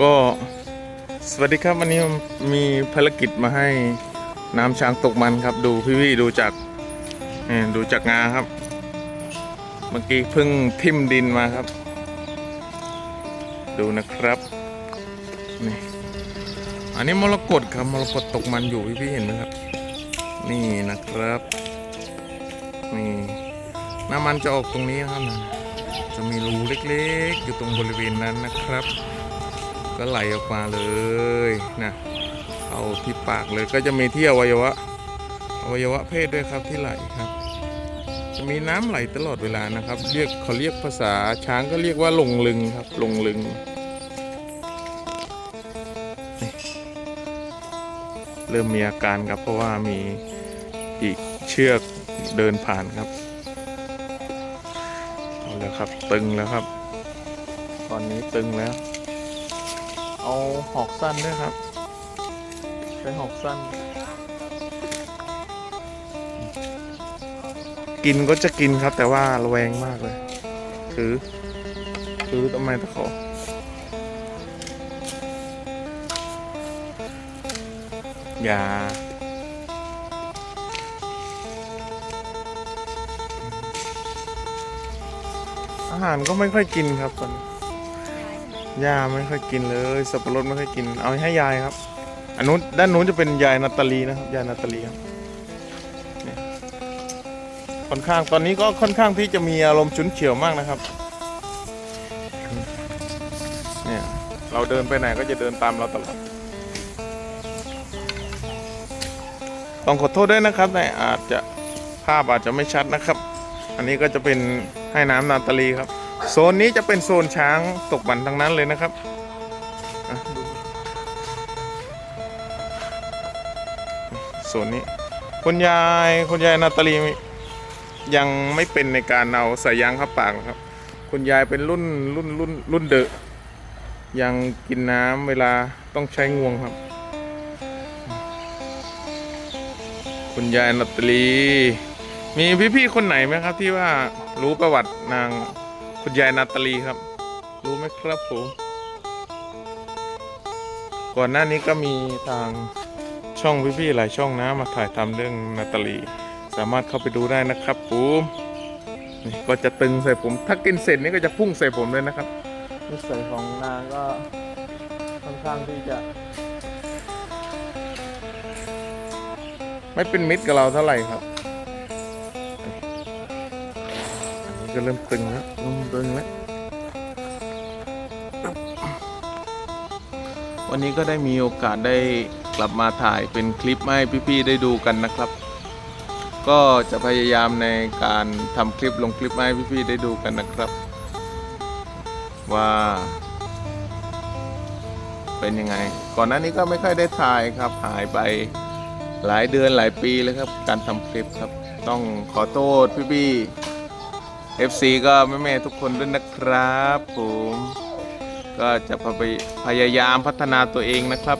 ก็สวัสดีครับวันนี้มีภารกิจมาให้น้ำช้างตกมันครับ ดูพี่วี่ดูจากนี่ดูจากงาครับ เมื่อกี้เพิ่งทิ่มดินมาครับ ดูนะครับนี่อันนี้มรกตครับมรกตตกมันอยู่พี่พี่เห็นไหมครับ นี่นะครับนี่น้ำมันจะออกตรงนี้นะครับนะ จะมีรูเล็กๆ อยู่ตรงบริเวณนั้นนะครับ ก็ไหลออกมาเลยนะเอาที่ปากเลยก็จะมีที่อวัยวะอวัยวะเพศด้วยครับที่ไหลครับ จะมีน้ำไหลตลอดเวลานะครับ เรียกเขาเรียกภาษาช้างก็เรียกว่าลงลึงครับลงลึงเริ่มมีอาการครับเพราะว่ามีอีกเชือกเดินผ่านครับ แล้วครับ ตึงแล้วครับ ตอนนี้ตึงแล้ว เอาหอกสั้นด้วยครับ ใช้หอกสั้น กินก็จะกินครับ แต่ว่าระแวงมากเลย ถือ ถือทำไมตะขออย่า อาหารก็ไม่ค่อยกินครับตอนนี้ย่าไม่ค่อยกินเลย สับปะรดไม่ค่อยกิน เอาให้ยายครับอันนู้นด้านนู้นจะเป็นยายนาตาลีนะครับยายนาตาลีครับเนี่ยค่อนข้างตอนนี้ก็ค่อนข้างที่จะมีอารมณ์ฉุนเฉียวมากนะครับเนี่ยเราเดินไปไหนก็จะเดินตามเราตลอดต้องขอโทษด้วยนะครับแต่อาจจะภาพอาจจะไม่ชัดนะครับ อันนี้ก็จะเป็น ให้น้ำนาตาลีครับ โซนนี้จะเป็นโซนช้างตกบันทั้งนั้นเลยนะครับโซนนี้คุณยายคุณยายนาตาลียังไม่เป็นในการเอาส่ยางเข้าปากนะครับ คุณยายเป็นรุ่นรุ่นรุ่นรุ่นเดอะยังกินน้ำเวลาต้องใช้งวงครับ คุณยายนาตาลี มีพี่ๆคนไหนไหมครับที่ว่า รู้ประวัตินางคุณยายนาตาลีครับ รู้ไหมครับผมก่อนหน้านี้ก็มีทางช่องพี่ๆหลายช่องนะมาถ่ายทำเรื่องนาตาลี สามารถเข้าไปดูได้นะครับผมนี่ก็จะตึงใส่ผม ถ้ากินเสร็จนี่ก็จะพุ่งใส่ผมเลยนะครับนิสัยของนางก็ค่อนข้างที่จะ ไม่เป็นมิตรกับเราเท่าไหร่ครับ ก็เริ่มตึงแล้วเริ่มตึงแล้ว วันนี้ก็ได้มีโอกาสได้กลับมาถ่ายเป็นคลิปให้พี่ๆได้ดูกันนะครับ ก็จะพยายามในการทำคลิปลงคลิปให้พี่ๆได้ดูกันนะครับ ว่า เป็นยังไง ก่อนหน้านี้ก็ไม่ค่อยได้ถ่ายครับหายไปหลายเดือนหลายปีเลยครับ การทำคลิปครับ ต้องขอโทษพี่ๆ FC ก็แม่ๆทุกคนด้วยนะครับผมก็จะพยพยายามพัฒนาตัวเองนะครับ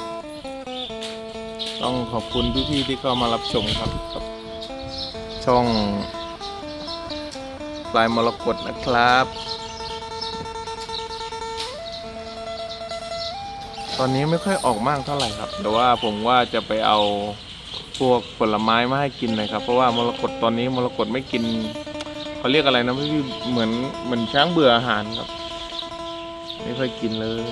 ต้องขอบคุณพี่ๆที่เข้ามารับชมครับกับ ช่องปลายมรกตนะครับ ตอนนี้ไม่ค่อยออกมากเท่าไหร่ครับ แต่ว่าผมว่าจะไปเอาพวกผลไม้มาให้กินหนะครับ เพราะว่ามรกตตอนนี้มรกตไม่กิน เขาเรียกอะไรนะพี่เหมือนเหมือนช้างเบื่ออาหารครับ ไม่ค่อยกินเลย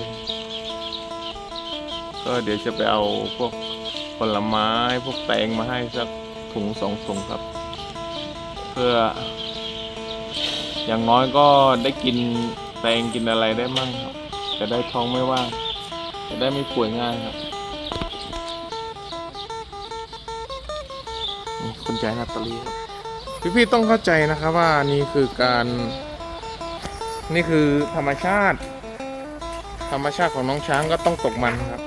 ก็เดี๋ยวจะไปเอาพวกผลไม้พวกแตงมาให้สักถุงสองถุงครับ เพื่อ อย่างน้อยก็ได้กินแตงกินอะไรได้มั่งครับ จะได้ท้องไม่ว่าง จะได้ไม่ป่วยง่ายครับนี่คุณยายนาตาลีครับ พี่ๆต้องเข้าใจนะครับว่านี่คือการนี่คือธรรมชาติ ธรรมชาติของน้องช้างก็ต้องตกมันครับ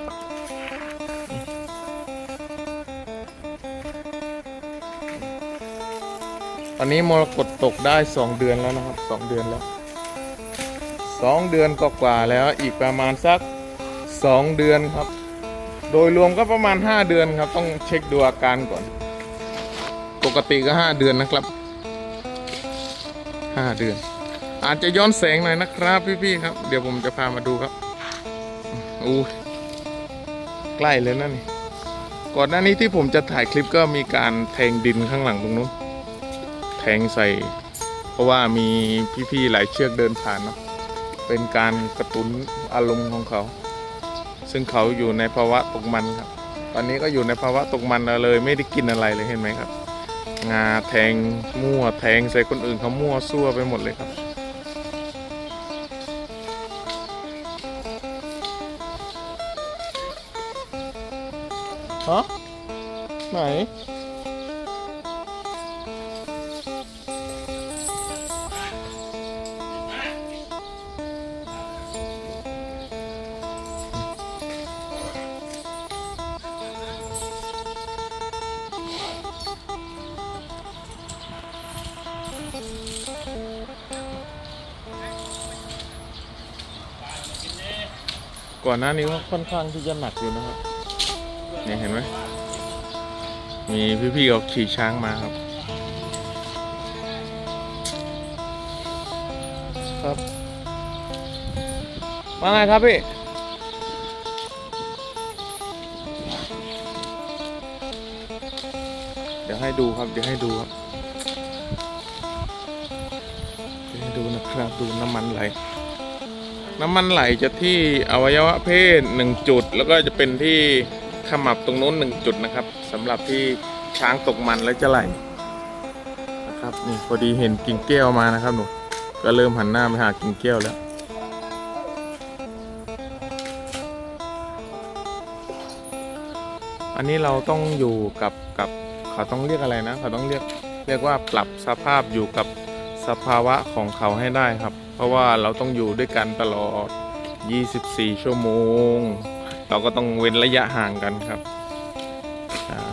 ตอนนี้มรกตตกได้สองเดือนแล้วนะครับสองเดือนแล้วสองเดือนกกว่าแล้วอีกประมาณสักสองเดือนครับ โดยรวมก็ประมาณห้าเดือนครับ ต้องเช็คดูอาการก่อน ปกติก็ห้าเดือนนะครับห้าเดือน อาจจะย้อนแสงหน่อยนะครับ พี่ๆครับ เดี๋ยวผมจะพามาดูครับอู้ใกล้เลยนะนี่ก่อนหน้านี้ที่ผมจะถ่ายคลิปก็มีการแทงดินข้างหลังตรงนู้นแทงใส่ เพราะว่ามีพี่ๆหลายเชือกเดินผ่านเนาะเป็นการกระตุ้นอารมณ์ของเขา ซึ่งเขาอยู่ในภาวะตกมันครับ ตอนนี้ก็อยู่ในภาวะตกมันเลย ไม่ได้กินอะไรเลยเห็นไหมครับ งาแทงมั่วแทงใส่คนอื่นเขามั่วซั่วไปหมดเลยครับ ฮะ ไหน ก่อนหน้านี้ก็ค่อนข้างที่จะหนักอยู่นะครับเนี่ยเห็นไหมมีพี่ๆเขาขี่ช้างมาครับ ครับ มาไงครับพี่เดี๋ยวให้ดูครับ เดี๋ยวให้ดูครับเดี๋ยวให้ดูนะครับ ดูน้ำมันไหล น้ำมันไหลจะที่อวัยวะเพศหนึ่งจุด แล้วก็จะเป็นที่ขมับตรงนู้นหนึ่งจุดนะครับสำหรับที่ช้างตกมันแล้วจะไหลนะครับนี่พอดีเห็นกิ่งแก้วมานะครับหนูก็เริ่มหันหน้าไปหากิ่งแก้วแล้วอันนี้เราต้องอยู่กับกับเขาต้องเรียกอะไรนะ เขาต้องเรียกเรียกว่าปรับสภาพอยู่กับสภาวะของเขาให้ได้ครับ ราะว่าเราต้องอยู่ด้วยกันตลอด 24 ชั่วโมง เราก็ต้องเว้นระยะห่างกันครับใช่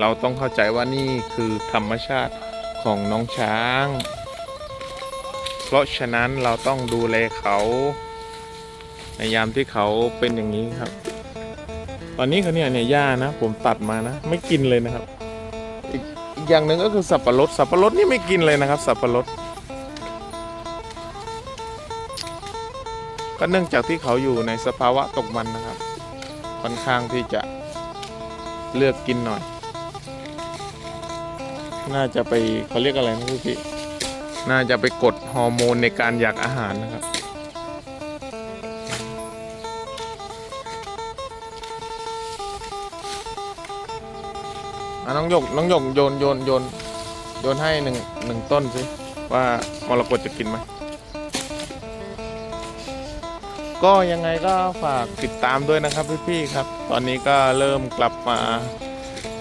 เราต้องเข้าใจว่านี่คือธรรมชาติของน้องช้าง เพราะฉะนั้นเราต้องดูแลเขาในยามที่เขาเป็นอย่างนี้ครับ ตอนนี้เขาเนี่ยเนี่ยหญ้านะ ผมตัดมานะ ไม่กินเลยนะครับ อีกอีกอย่างหนึ่งก็คือสับปะรด สับปะรดนี่ไม่กินเลยนะครับ สับปะรด ก็เนื่องจากที่เขาอยู่ในสภาวะตกมันนะครับ ค่อนข้างที่จะเลือกกินหน่อย น่าจะไปเขาเรียกอะไรนะพี่พี่น่าจะไปกดฮอร์โมนในการอยากอาหารนะครับอะน้องหยกน้องหยกโยนโยนโยนโยนให้หนึ่งหนึ่งต้นสิว่ามรกตจะกินไหม ก็ยังไงก็ฝากติดตามด้วยนะครับพี่ๆครับ ตอนนี้ก็เริ่มกลับมา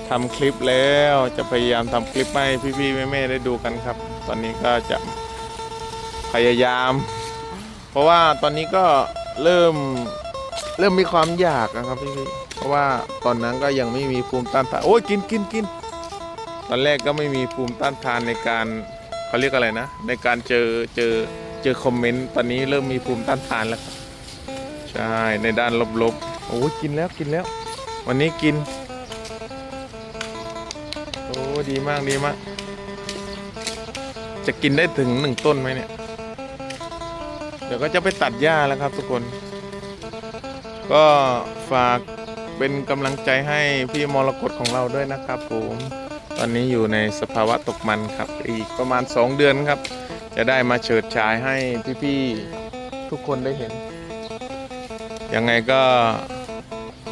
ทำคลิปแล้วจะพยายามทำคลิปให้พี่ๆแม่ๆได้ดูกันครับ ตอนนี้ก็จะพยายาม เพราะว่าตอนนี้ก็เริ่มเริ่มมีความอยากนะครับพี่ๆเพราะว่าตอนนั้นก็ยังไม่มีภูมิต้านทานโอ้ยกินกินกินตอนแรกก็ไม่มีภูมิต้านทานในการเขาเรียกอะไรนะ ในการเจอเจอเจอคอมเมนต์ตอนนี้เริ่มมีภูมิต้านทานแล้วครับ ใช่ในด้านลบๆ โอ้ยกินแล้วกินแล้ว วันนี้กิน โอ้ดีมากดีมาก จะกินได้ถึงหนึ่งต้นไหมเนี่ย เดี๋ยวก็จะไปตัดหญ้าแล้วครับทุกคน ก็ฝากเป็นกำลังใจให้พี่มรกตของเราด้วยนะครับผมตอนนี้อยู่ในสภาวะตกมันครับ อีกประมาณ 2 เดือนครับ จะได้มาเฉิดฉายให้พี่ๆทุกคนได้เห็น ยังไงก็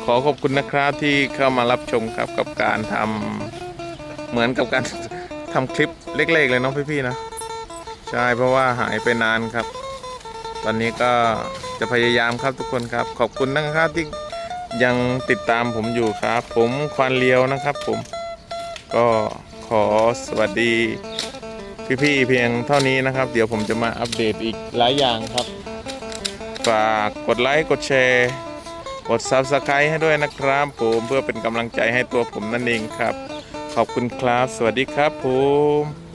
ขอขอบคุณนะครับที่เข้ามารับชมครับกับการทำเหมือนกับการทำคลิปเล็กๆเลยเนาะพี่ๆนะใช่เพราะว่าหายไปนานครับ ตอนนี้ก็จะพยายามครับทุกคนครับ ขอบคุณนะครับที่ยังติดตามผมอยู่ครับ ผมควานเลียวนะครับ ผมก็ขอสวัสดีพี่ๆเพียงเท่านี้นะครับ เดี๋ยวผมจะมาอัปเดตอีกหลายอย่างครับ ฝากกดไลค์กดแชร์ กด Subscribe ให้ด้วยนะครับผมเพื่อเป็นกำลังใจให้ตัวผมนั่นเองครับ ขอบคุณครับ สวัสดีครับผม